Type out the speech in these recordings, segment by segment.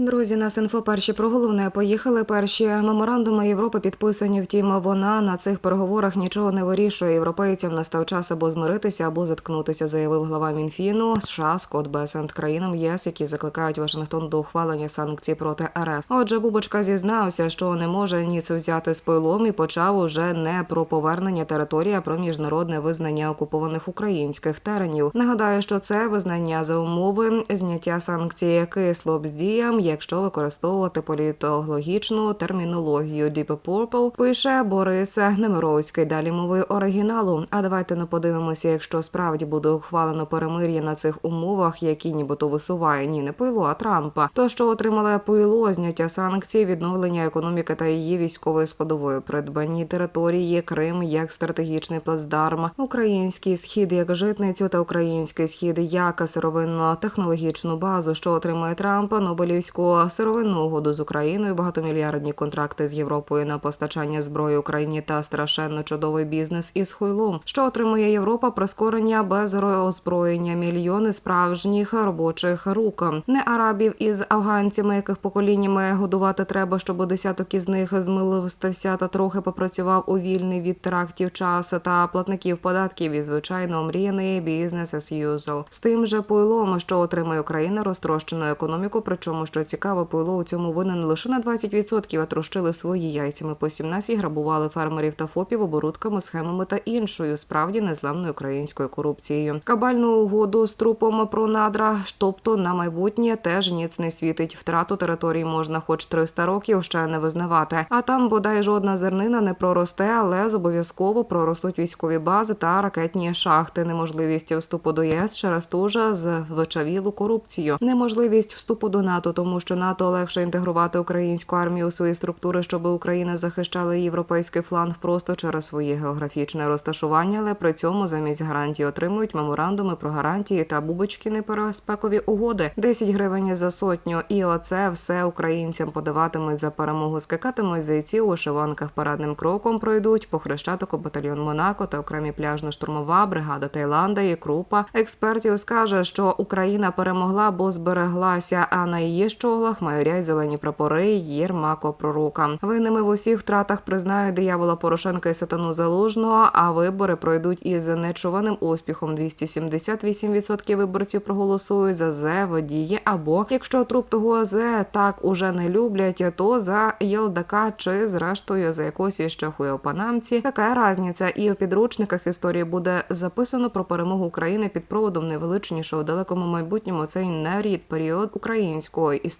Друзі, нас інфо перші про головне. Поїхали перші меморандуми Європи підписані. Втім, вона на цих переговорах нічого не вирішує. Європейцям настав час або змиритися, або заткнутися, заявив глава Мінфіну США Скотт Бесент країнам ЄС, які закликають Вашингтон до ухвалення санкцій проти РФ. Отже, Бубочка зізнався, що не може ніц взяти з пойлом і почав уже не про повернення території, а про міжнародне визнання окупованих українських теренів. Нагадаю, що це визнання за умови зняття санкцій кисло б з діям, якщо використовувати політологічну термінологію. Deep Purple пише Борис Немировський. Далі мови оригіналу. А давайте не подивимося, якщо справді буде ухвалено перемир'я на цих умовах, які нібито висуває ні не Пойло, а Трампа. То що отримала Пойло, зняття санкцій, відновлення економіки та її військової складової, придбані території, Крим як стратегічний плацдарм, український схід як житницю та український схід як сировинно-технологічну базу, що отримує Трампа, Нобелівську сировинну угоду з Україною, багатомільярдні контракти з Європою на постачання зброї Україні та страшенно чудовий бізнес із хуйлом, що отримує Європа прискорення без озброєння, мільйони справжніх робочих рук, не арабів із афганцями, яких поколіннями годувати треба, щоб десяток із них змилився та трохи попрацював у вільний від терактів час та платників податків і звичайно омріяний бізнес as usual. з тим же пойлом, що отримує Україна розтрощену економіку. Причому що цікаво, пойло у цьому винен лише на 20%, а трощили свої яйцями по 17, грабували фермерів та фопів оборудками, схемами та іншою справді незламною українською корупцією. Кабальну угоду з трупом про надра, тобто на майбутнє теж ніц не світить. Втрату територій можна, хоч 300 років ще не визнавати. А там бодай жодна зернина не проросте, але зобов'язково проростуть військові бази та ракетні шахти. Неможливість вступу до ЄС через ту ж звичавілу корупцію, неможливість вступу до НАТО, тому що НАТО легше інтегрувати українську армію у свої структури, щоб Україна захищала європейський фланг просто через своє географічне розташування, але при цьому замість гарантій отримують меморандуми про гарантії та бубочкіни переспекові угоди. 10 гривень за сотню. І оце все українцям подаватимуть за перемогу. Скакатимуть зайці у вишиванках парадним кроком пройдуть по хрещатику батальйон Монако та окремі пляжно-штурмова бригада Таїланда і Крупа. Експертів скаже, що Україна перемогла, бо збереглася. А на її щоглах майорять зелені прапори Єрмако Пророка. Винними в усіх втратах признають диявола Порошенка і сатану залужного. А вибори пройдуть із нечуваним успіхом. 278% виборців проголосують за зе водії. Або якщо труп того зе так уже не люблять, то за Єлдака чи зрештою за якось іще хуєопанамці. Така різниця. І у підручниках історії буде записано про перемогу України під проводом найвеличнішого в далекому майбутньому. Цей нарід період української історії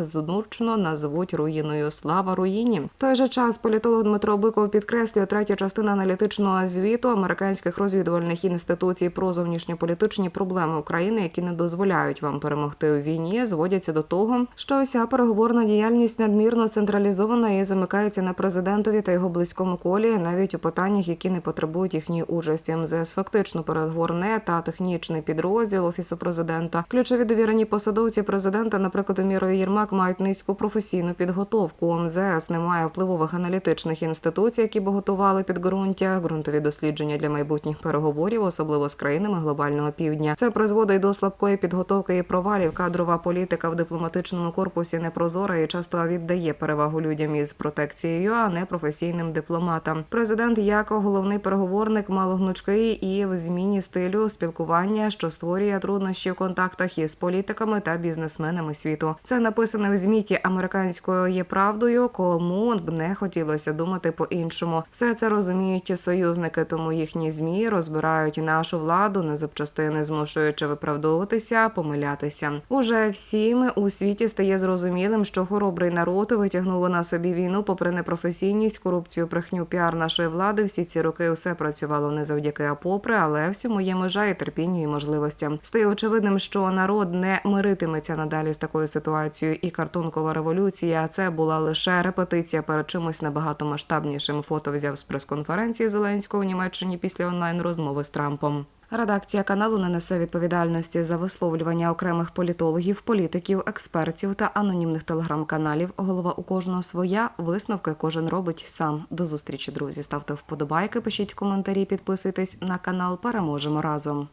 знурчно назвуть руїною. Слава руїні. В той же час політолог Дмитро Биков підкреслює третя частина аналітичного звіту американських розвідувальних інституцій про зовнішньополітичні проблеми України, які не дозволяють вам перемогти у війні, зводяться до того, що вся переговорна діяльність надмірно централізована і замикається на президентові та його близькому колі, навіть у питаннях, які не потребують їхньої участі. МЗС фактично переговорне та технічний підрозділ офісу президента. Ключові довірені посадовці президента, наприклад, Мірою Єрмак, мають низьку професійну підготовку. МЗС немає впливових аналітичних інституцій, які б готували підґрунтя, ґрунтові дослідження для майбутніх переговорів, особливо з країнами глобального півдня. Це призводить до слабкої підготовки і провалів. Кадрова політика в дипломатичному корпусі непрозора і часто віддає перевагу людям із протекцією, а не професійним дипломатам. Президент як головний переговорник малогнучкий і в зміні стилю спілкування, що створює труднощі в контактах із політиками та бізнесменами світу. Це написано в зміті американською є правдою, кому б не хотілося думати по-іншому. Все це розуміють союзники, тому їхні змі розбирають нашу владу на запчастини, змушуючи виправдовуватися, помилятися. Уже всім у світі стає зрозумілим, що хоробрий народ витягнув на собі війну, попри непрофесійність, корупцію, брехню, піар нашої влади. Всі ці роки все працювало не завдяки, а попри, але всьому є межа і терпінню і можливостям. Стає очевидним, що народ не миритиметься надалі з такою ситуацією, і картункова революція це була лише репетиція перед чимось набагато масштабнішим. Фото взяв з прес-конференції Зеленського в Німеччині після онлайн розмови з Трампом. Редакція каналу не несе відповідальності за висловлювання окремих політологів, політиків, експертів та анонімних телеграм-каналів. Голова у кожного своя висновки кожен робить сам. До зустрічі, друзі. Ставте вподобайки, пишіть коментарі, підписуйтесь на канал. Переможемо разом.